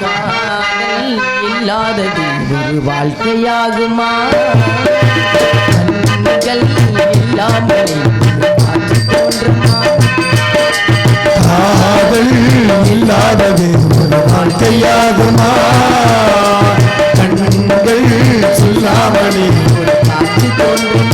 காதல் இல்லாதது ஒரு வாழ்க்கையாகுமா? கண்கள் இல்லாமல் தோன்றுமா காதல் இல்லாதது ஒரு வாழ்க்கையாகுமா? கண்கள் சொல்லாமலே காட்சி தோன்றுமா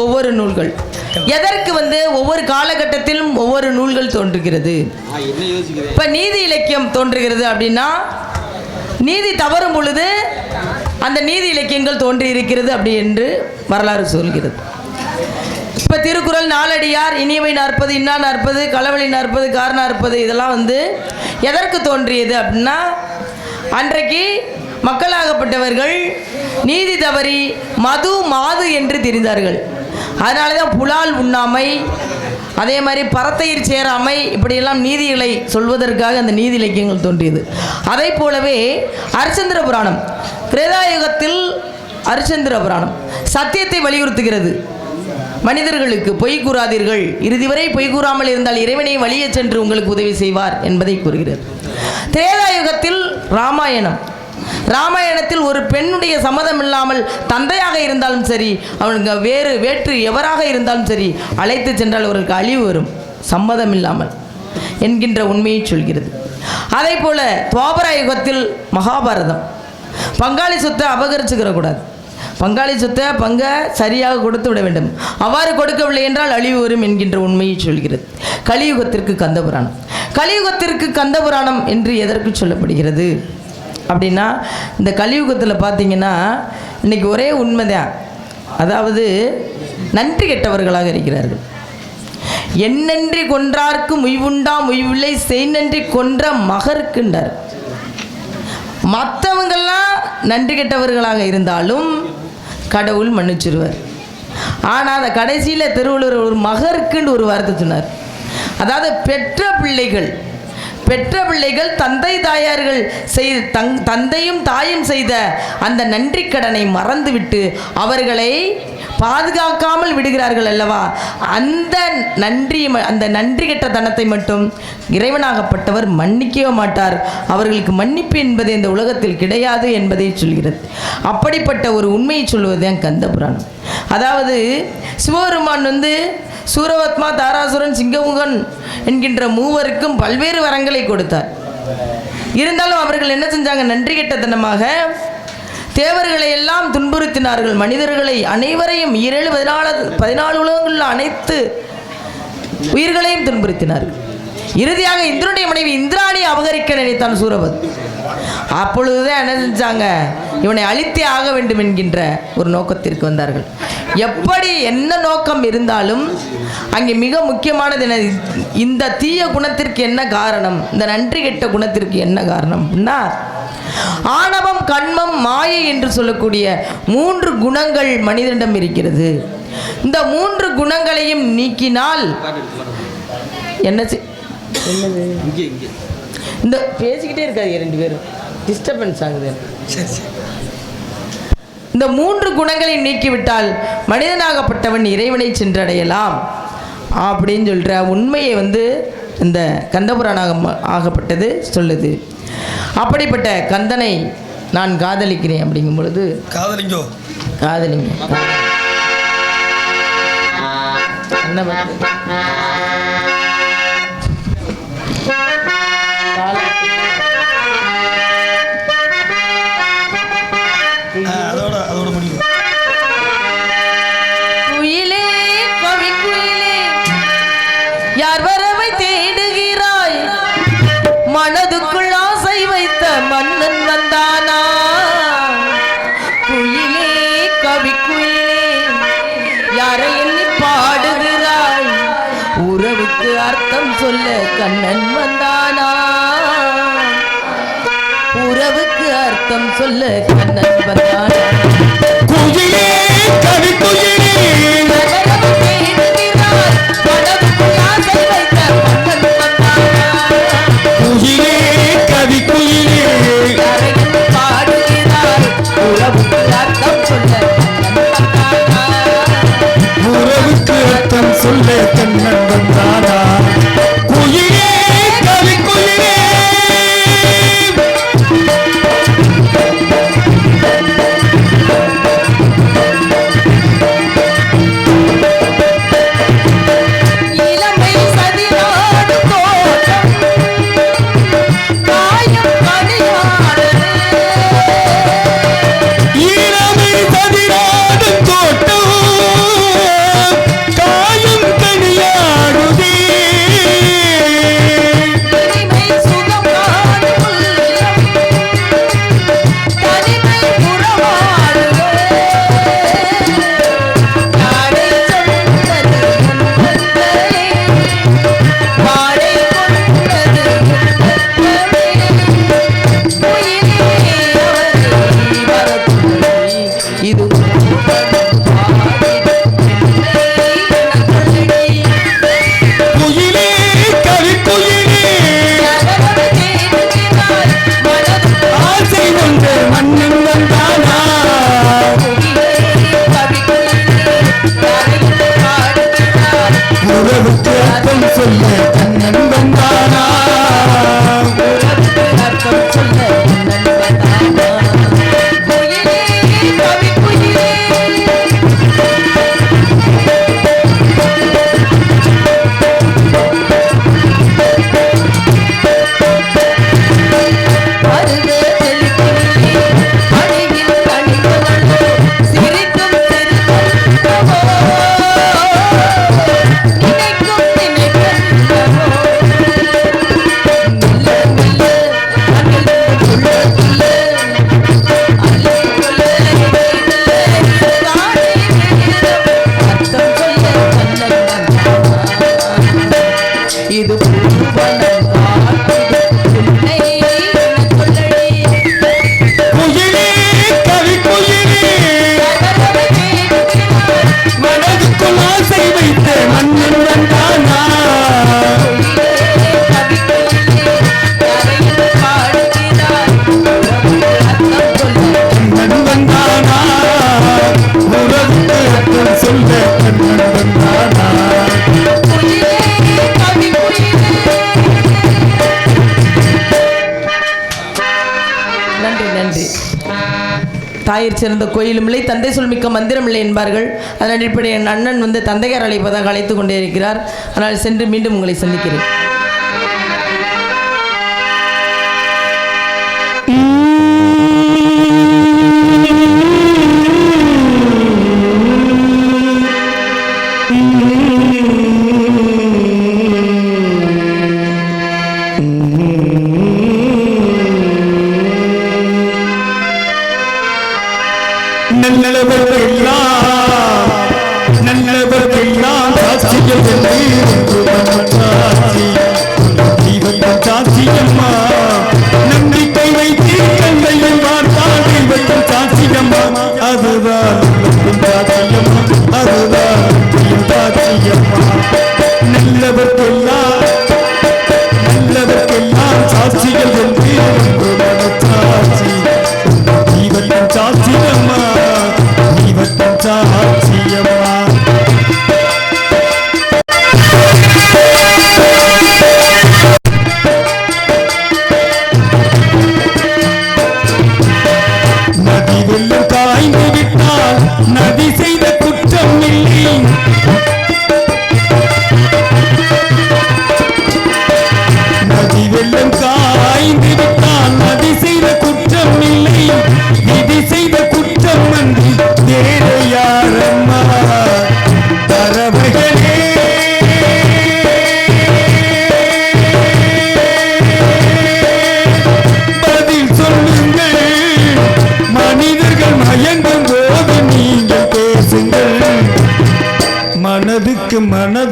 ஒவ்வொரு நூல்கள். எதற்கு வந்து ஒவ்வொரு காலகட்டத்திலும் ஒவ்வொரு நூல்கள் தோன்றுகிறது? இப்ப நீதி இலக்கியம் தோன்றுகிறது அப்படின்னா நீதி தவறும் பொழுது அந்த நீதி இலக்கியங்கள் தோன்றி இருக்கிறது அப்படி என்று வரலாறு சொல்கிறது. இப்ப திருக்குறள் நாலடியார் இனியவை நாற்பது இன்னா நாற்பது களவழி நாற்பது கார் நாற்பது இதெல்லாம் வந்து எதற்கு தோன்றியது அப்படின்னா அன்றைக்கு மக்களாகப்பட்டவர்கள் நீதி தவறி மது மாது என்று தெரிந்தார்கள். அதனால தான் புலால் உண்ணாமை அதே மாதிரி பரத்தையர் சேராமை இப்படியெல்லாம் நீதிகளை சொல்வதற்காக அந்த நீதி இலக்கியங்கள் தோன்றியது. அதை போலவே அரிச்சந்திர புராணம் திரேதாயுகத்தில் அரிச்சந்திர புராணம் சத்தியத்தை வலியுறுத்துகிறது. மனிதர்களுக்கு பொய் கூறாதீர்கள். இறுதி வரை பொய் கூறாமல் இருந்தால் இறைவனை வழியே சென்று உங்களுக்கு உதவி செய்வார் என்பதை கூறுகிறது. திரேதாயுகத்தில் ராமாயணம் ராமாயணத்தில் ஒரு பெண்ணுடைய சம்மதம் இல்லாமல் தந்தையாக இருந்தாலும் சரி அவனுக்கு வேறு வேற்று எவராக இருந்தாலும் சரி அழைத்து சென்றால் அவருக்கு அழிவு வரும். சம்மதம் இல்லாமல் என்கின்ற உண்மையை சொல்கிறது. அதே போல துவாபர யுகத்தில் மகாபாரதம். பங்காளி சொத்தை அபகரிச்சுக்கிற கூடாது. பங்காளி சொத்தை பங்கை சரியாக கொடுத்து விட வேண்டும். அவ்வாறு கொடுக்கவில்லை என்றால் அழிவு வரும் என்கின்ற உண்மையை சொல்கிறது. கலியுகத்திற்கு கந்தபுராணம். கலியுகத்திற்கு கந்தபுராணம் என்று எதற்கு சொல்லப்படுகிறது? அப்படின்னா இந்த கலியுகத்தில் பார்த்தீங்கன்னா இன்னைக்கு ஒரே உண்மைதான். அதாவது நன்றி கெட்டவர்களாக இருக்கிறார்கள். என்னன்றி கொன்றார்க்கும் உய்வுண்டாம் உய்வில்லை செய்நன்றி கொன்ற மகருக்குண்டார் மற்றவங்கெல்லாம் நன்றி கெட்டவர்களாக இருந்தாலும் கடவுள் மன்னிச்சிருவார். ஆனால் அந்த கடைசியில் திருவள்ளுவர் ஒரு மகருக்குன்னு ஒரு வார்த்தை சொன்னார். அதாவது பெற்ற பிள்ளைகள் பெற்ற பிள்ளைகள் தந்தை தாயார்கள் செய்த தங் தந்தையும் தாயும் செய்த அந்த நன்றி கடனை மறந்துவிட்டு அவர்களை பாதுகாக்காமல் விடுகிறார்கள் அல்லவா? அந்த நன்றி அந்த நன்றி கெட்ட தனத்தை மட்டும் இறைவனாகப்பட்டவர் மன்னிக்கவே மாட்டார். அவர்களுக்கு மன்னிப்பு என்பது இந்த உலகத்தில் கிடையாது என்பதை சொல்கிறது. அப்படிப்பட்ட ஒரு உண்மையை சொல்வது என் கந்த புராணம். அதாவது சிவபெருமான் வந்து சூரவத்மா தாராசுரன் சிங்கமுகன் என்கின்ற மூவருக்கும் பல்வேறு வரங்கள் கொடுத்தார். இருந்தாலும் அவர்கள் என்ன செஞ்சாங்க? நன்றி கெட்டத்தனமாக தேவர்களை எல்லாம் துன்புறுத்தினார்கள். மனிதர்களை அனைவரையும் ஏழு பதினாலு பதினாலு உலகங்களில் அனைத்து உயிர்களையும் துன்புறுத்தினார்கள். இறுதியாக இந்திரனுடைய மனைவி இந்திராணி அபகரிக்க நினைத்தான் சூரபத். அப்பொழுதுதான் என்ன செஞ்சாங்க? இவனை அழித்தே ஆக வேண்டும் என்கின்ற ஒரு நோக்கத்திற்கு வந்தார்கள். எப்படி என்ன நோக்கம் இருந்தாலும் அங்கே மிக முக்கியமானது என்ன இந்த தீய குணத்திற்கு என்ன காரணம்? இந்த நன்றி கெட்ட குணத்திற்கு என்ன காரணம்? அப்படின்னா ஆணவம் கண்மம் மாயை என்று சொல்லக்கூடிய மூன்று குணங்கள் மனிதனிடம் இருக்கிறது. இந்த மூன்று குணங்களையும் நீக்கினால் என்ன என்னது இந்த பேசிக்கிட்டே இருக்காது ரெண்டு பேரும். டிஸ்டர்பன்ஸ் ஆகுது. இந்த மூன்று குணங்களை நீக்கிவிட்டால் மனிதனாகப்பட்டவன் இறைவனை சென்றடையலாம். அப்படின்னு சொல்கிற உண்மையை வந்து இந்த கந்தபுராணம் ஆகப்பட்டது சொல்லுது. அப்படிப்பட்ட கந்தனை நான் காதலிக்கிறேன் அப்படிங்கும் பொழுது காதலிங்கோ. காதலிங்க. என்ன அதோட அதோட முடிவு. குயிலே கவி குயிலே யார் வரவை தேடுகிறாய்? மனதுக்குள் ஆசை வைத்த மன்னன் வந்தானா? குயிலே கவி குயிலே யாரை எண்ணி பாடுகிறாய்? உறவுக்கு அர்த்தம் சொல்ல கண்ணன் உறவுக்கு அர்த்தம் சொல்ல கண்ணன் வந்தானா குயிலே கவி குயிலே குயிலே கவி குயிலே உறவுக்கு அர்த்தம் சொல்ல கண்ணன் சிறந்த கோயிலும் இல்லை. தந்தை சொல்மிக்க மந்திரம் இல்லை என்பார்கள். அதன் அடிப்படையில் என் அண்ணன் வந்து தந்தையார் அழைப்பதாக அழைத்து கொண்டே இருக்கிறார். ஆனால் சென்று மீண்டும் உங்களை சந்திக்கிறேன். நல்லவர்க்கெல்லாம் நல்லவர்க்கெல்லாம் சாட்சியம் சாட்சியம்மா. நம்பிக்கை வைத்து கண்ணையும் பார்த்தால் தெய்வத்தின் சாட்சியம்மா. அதுதான் சாட்சியம்மா அதுதான் சாட்சியம்மா நல்லவர்க்கெல்லாம். நல்லவர்க்கெல்லாம் சாட்சிகள் என்று.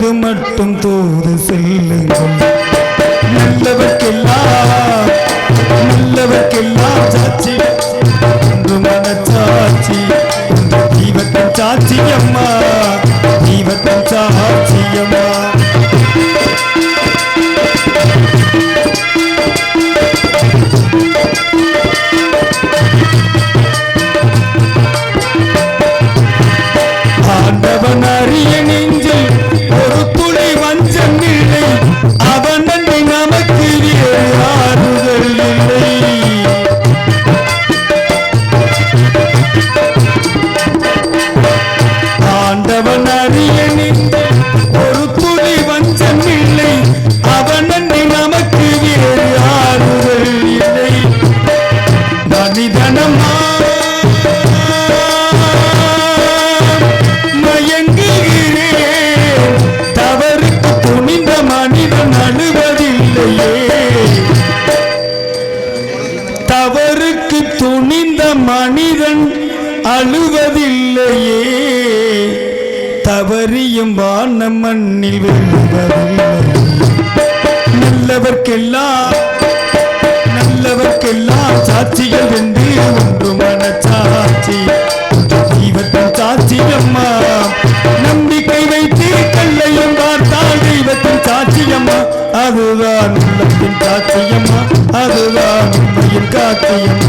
மனது மட்டும் தூது செல்லுங்கள். நல்லவர்க்கெல்லாம் நல்லவர்க்கெல்லாம் சாட்சி தவறியும் வான மண்ணில் விழுவதில்லை நல்லவர்க்கெல்லாம் நல்லவர்க்கெல்லாம் சாட்சிகள் என்று ஒன்று மனச்சாட்சி. ஒன்று தெய்வத்தின் சாட்சியம்மா நம்பிக்கை வைத்து கல்லையும் பார்த்தால் தெய்வத்தின் சாட்சி அம்மா. அதுதான் உள்ளத்தின் சாட்சியம்மா அதுதான் உண்மையின் காட்சியம்